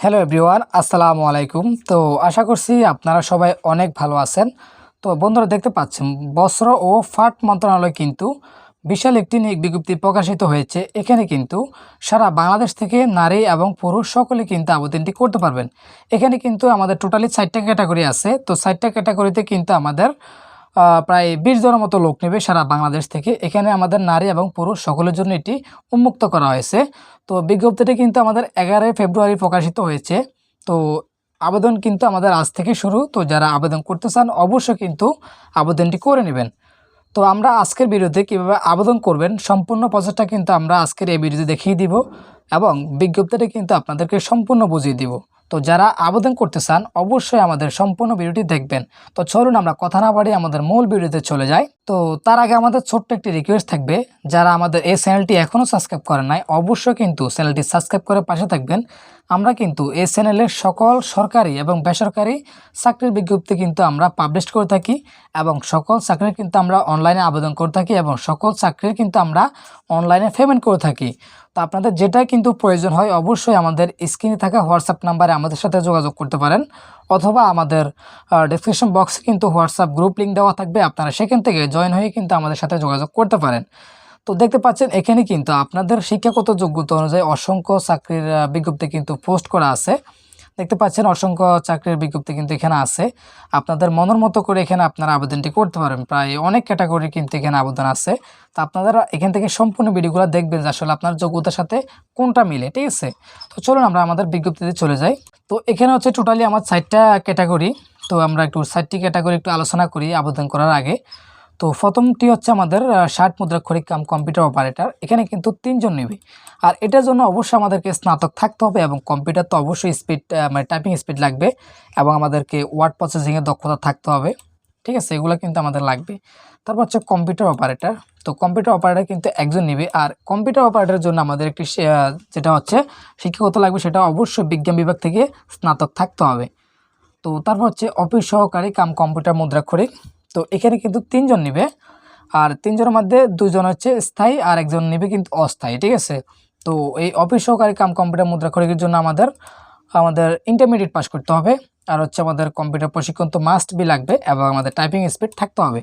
Hello everyone আসসালামু আলাইকুম তো আশা করছি আপনারা সবাই অনেক ভালো আছেন। তো বন্ধুরা, দেখতে পাচ্ছেন, বস্ত্র ও ফাট মন্ত্রণালয় কিন্তু বিশাল একটি নিয়োগ বিজ্ঞপ্তি প্রকাশিত হয়েছে। এখানে কিন্তু সারা বাংলাদেশ থেকে নারী এবং পুরুষ সকলে কিন্তু আবেদনটি করতে পারবেন। এখানে কিন্তু আমাদের টোটালি চারটা ক্যাটাগরি আছে। তো চারটা ক্যাটাগরিতে কিন্তু আমাদের প্রায় বিশ জনের মতো লোক নেবে সারা বাংলাদেশ থেকে। এখানে আমাদের নারী এবং পুরুষ সকলের জন্য এটি উন্মুক্ত করা হয়েছে। তো বিজ্ঞপ্তিটি কিন্তু আমাদের এগারোই ফেব্রুয়ারি প্রকাশিত হয়েছে। তো আবেদন কিন্তু আমাদের আজ থেকে শুরু। তো যারা আবেদন করতে চান, অবশ্যই কিন্তু আবেদনটি করে নেবেন। তো আমরা আজকের বিরুদ্ধে কীভাবে আবেদন করবেন, সম্পূর্ণ প্রসেসটা কিন্তু আমরা আজকের এই বিরুদ্ধে দেখিয়ে দিব এবং বিজ্ঞপ্তিটা কিন্তু আপনাদেরকে সম্পূর্ণ বুঝিয়ে দিব। তো যারা আবেদন করতে চান, অবশ্যই আমাদের সম্পূর্ণ ভিডিওটি দেখবেন। তো চলুন আমরা কথা না বাড়িয়ে আমাদের মূল ভিডিওতে চলে যাই। তো তার আগে আমাদের ছোট্ট একটি রিকোয়েস্ট থাকবে। যারা আমাদের এই চ্যানেলটি এখনও সাবস্ক্রাইব করেন নাই, অবশ্যই কিন্তু চ্যানেলটি সাবস্ক্রাইব করে পাশে থাকবেন। আমরা কিন্তু এই চ্যানেলের সকল সরকারি এবং বেসরকারি চাকরির বিজ্ঞপ্তি কিন্তু আমরা পাবলিশ করে থাকি এবং সকল চাকরির কিন্তু আমরা অনলাইনে আবেদন করে থাকি এবং সকল চাকরির কিন্তু আমরা অনলাইনে পেমেন্ট করে থাকি। তো আপনাদের যেটা কিন্তু প্রয়োজন হয়, অবশ্যই আমাদের স্ক্রিনে থাকা হোয়াটসঅ্যাপ নাম্বারে আমাদের সাথে যোগাযোগ করতে পারেন। অথবা আমাদের ডিসক্রিপশন বক্সে কিন্তু হোয়াটসঅ্যাপ গ্রুপ লিঙ্ক দেওয়া থাকবে। আপনারা সেখান থেকে জয়েন হয়ে কিন্তু আমাদের সাথে যোগাযোগ করতে পারেন। তো দেখতে পাচ্ছেন, এখানে কিন্তু আপনাদের শিক্ষাগত যোগ্যতা অনুযায়ী অসংখ্য চাকরির বিজ্ঞপ্তি কিন্তু পোস্ট করা আছে। দেখতে পাচ্ছেন অসংখ্য চাকরির বিজ্ঞপ্তি কিন্তু এখানে আছে। আপনাদের মনের মতো করে এখানে আপনারা আবেদনটি করতে পারেন। প্রায় অনেক ক্যাটাগরি কিন্তু এখানে আবেদন আছে। তো আপনারা এখান থেকে সম্পূর্ণ ভিডিওগুলো দেখবেন যে আসলে আপনার যোগ্যতার সাথে কোনটা মিলে, ঠিক আছে? তো চলুন আমরা আমাদের বিজ্ঞপ্তিতে চলে যাই। তো এখানে হচ্ছে টোটালি আমার চারটা ক্যাটাগরি তো আমরা একটু চারটি ক্যাটাগরি একটু আলোচনা করি আবেদন করার আগে। তো প্রথমটি হচ্ছে আমাদের ষাট মুদ্রাক্ষরিক কাম কম্পিউটার অপারেটর এখানে কিন্তু তিনজন নেবে। আর এটার জন্য অবশ্যই আমাদেরকে স্নাতক থাকতে হবে এবং কম্পিউটার তো অবশ্যই স্পিড মানে টাইপিং স্পিড লাগবে এবং আমাদেরকে ওয়ার্ড প্রসেসিংয়ের দক্ষতা থাকতে হবে। ঠিক আছে, এগুলো কিন্তু আমাদের লাগবে। তারপর হচ্ছে কম্পিউটার অপারেটর তো কম্পিউটার অপারেটর কিন্তু একজন নেবে। আর কম্পিউটার অপারেটরের জন্য আমাদের একটি যেটা হচ্ছে শিক্ষাগত লাগবে সেটা অবশ্যই বিজ্ঞান বিভাগ থেকে স্নাতক থাকতে হবে। তো তারপর হচ্ছে অফিস সহকারী কাম কম্পিউটার মুদ্রাক্ষরিক তো এখানে কিন্তু তিনজন নিবে। আর তিনজনের মধ্যে দুজন হচ্ছে স্থায়ী, আর একজন নিবে কিন্তু অস্থায়ী, ঠিক আছে? তো এই অফিস সহকারী কাম কম্পিউটার মুদ্রা মুদ্রাক্ষরিকের জন্য আমাদের আমাদের ইন্টারমিডিয়েট পাস করতে হবে। আর হচ্ছে আমাদের কম্পিউটার প্রশিক্ষণ তো মাস্ট বি লাগবে এবং আমাদের টাইপিং স্পিড থাকতে হবে।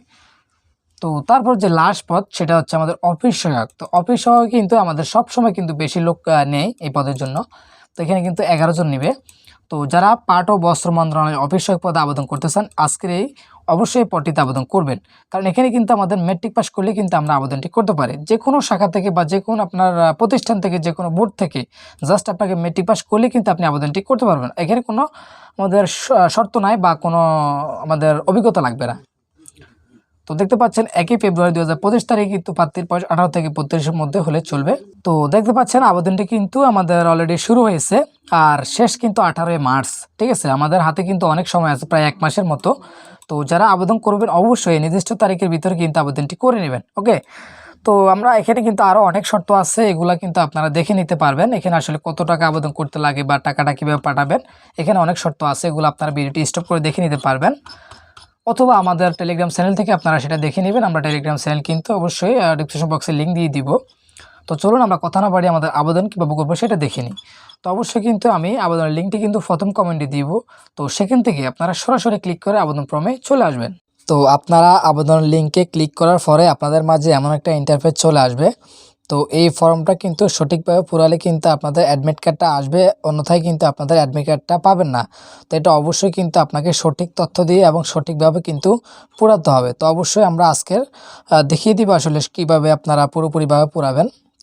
তো তারপর যে লাস্ট পদ, সেটা হচ্ছে আমাদের অফিস সহায়ক। তো অফিস সহায়ক কিন্তু আমাদের সব সময় কিন্তু বেশি লোক নেই এই পদের জন্য। তো এখানে কিন্তু এগারো জন নেবে। তো যারা পাট ও বস্ত্র মন্ত্রণালয় অফিস সহায়ক পদে আবেদন করতে চান, আজকের এই অবশ্যই এই পদটিতে আবেদন করবেন। কারণ এখানে কিন্তু আমাদের মেট্রিক পাস করলে কিন্তু আমরা আবেদনটি করতে পারি। যে কোনো শাখা থেকে বা যে কোনো আপনার প্রতিষ্ঠান থেকে, যে কোনো বোর্ড থেকে জাস্ট আপনাকে মেট্রিক পাস করলে কিন্তু আপনি আবেদনটি করতে পারবেন। এখানে কোনো আমাদের শর্ত নাই বা কোনো আমাদের অভিজ্ঞতা লাগবে না। তো দেখতে পাচ্ছেন একই ফেব্রুয়ারি দু হাজার পঁচিশ তারিখে কিন্তু প্রার্থীর বয়স আঠারো থেকে বত্রিশের মধ্যে হলে চলবে। তো দেখতে পাচ্ছেন আবেদনটি কিন্তু আমাদের অলরেডি শুরু হয়েছে আর শেষ কিন্তু আঠারোই মার্চ, ঠিক আছে? আমাদের হাতে কিন্তু অনেক সময় আছে, প্রায় এক মাসের মতো। তো যারা আবেদন করবেন অবশ্যই নির্দিষ্ট তারিখের ভিতরে কিন্তু আবেদনটি করে নেবেন, ওকে? তো আমরা এখানে কিন্তু আরও অনেক শর্ত আছে, এগুলা কিন্তু আপনারা দেখে নিতে পারবেন, এখানে আসলে কত টাকা আবেদন করতে লাগে বা টাকাটা কীভাবে পাঠাবেন, এখানে অনেক শর্ত আছে, এগুলো আপনারা ভিডিওটি স্টপ করে দেখে নিতে পারবেন। অথবা আমাদের টেলিগ্রাম চ্যানেল থেকে আপনারা সেটা দেখে নেবেন, আমরা টেলিগ্রাম চ্যানেল কিন্তু অবশ্যই ডিসক্রিপশন বক্সে লিঙ্ক দিয়ে দিব। তো চলুন আমরা কথা না বাড়ি আমাদের আবেদন কীভাবে করব সেটা দেখে নিই। তো অবশ্যই কিন্তু আমি আবেদনের লিঙ্কটি কিন্তু প্রথম কমেন্টে দিব। তো সেখান থেকে আপনারা সরাসরি ক্লিক করে আবেদন ফর্মে চলে আসবেন। তো আপনারা আবেদন লিঙ্কে ক্লিক করার পরে আপনাদের মাঝে এমন একটা ইন্টারফেস চলে আসবে। তো এই ফর্মটা কিন্তু সঠিকভাবে পুরালে কিন্তু আপনাদের অ্যাডমিট কার্ডটা আসবে, অন্যথায় কিন্তু আপনাদের অ্যাডমিট কার্ডটা পাবেন না। তো এটা অবশ্যই কিন্তু আপনাকে সঠিক তথ্য দিয়ে এবং সঠিকভাবে কিন্তু পুরাতে হবে। তো অবশ্যই আমরা আজকের দেখিয়ে দিব আসলে কীভাবে আপনারা পুরোপুরিভাবে পুরাবেন।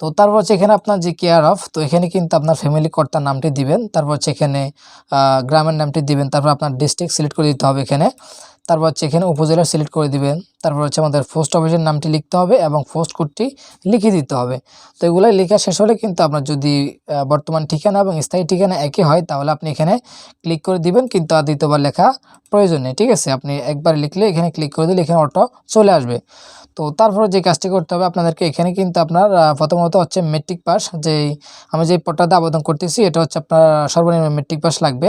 তো তারপর হচ্ছে এখানে আপনার যে কেয়ার অফ তো এখানে কিন্তু আপনার ফ্যামিলি কর্তার নামটি দিবেন। তারপর হচ্ছে এখানে গ্রামের নামটি দিবেন। তারপর আপনার ডিস্ট্রিক্ট সিলেক্ট করে দিতে হবে এখানে। তারপর হচ্ছে এখানে উপজেলা সিলেক্ট করে দিবেন। তারপর হচ্ছে আমাদের পোস্ট অফিসের নামটি লিখতে হবে এবং পোস্ট কোডটি লিখে দিতে হবে। তো এগুলাই লেখা শেষ হলে কিন্তু আপনার যদি বর্তমান ঠিকানা এবং স্থায়ী ঠিকানা একই হয়, তাহলে আপনি এখানে ক্লিক করে দিবেন। কিন্তু আর দ্বিতীয়বার লেখা প্রয়োজন নেই, ঠিক আছে? আপনি একবার লিখলে এখানে ক্লিক করে দিলে এখানে অটো চলে আসবে। তো তারপরে যে কাজটি করতে হবে আপনাদেরকে এখানে কিন্তু আপনার প্রথমত হচ্ছে মেট্রিক পাস যেই আমি যে পট্টাতে আবেদন করতেছি, এটা হচ্ছে আপনার সর্বনিম্ন মেট্রিক পাস লাগবে।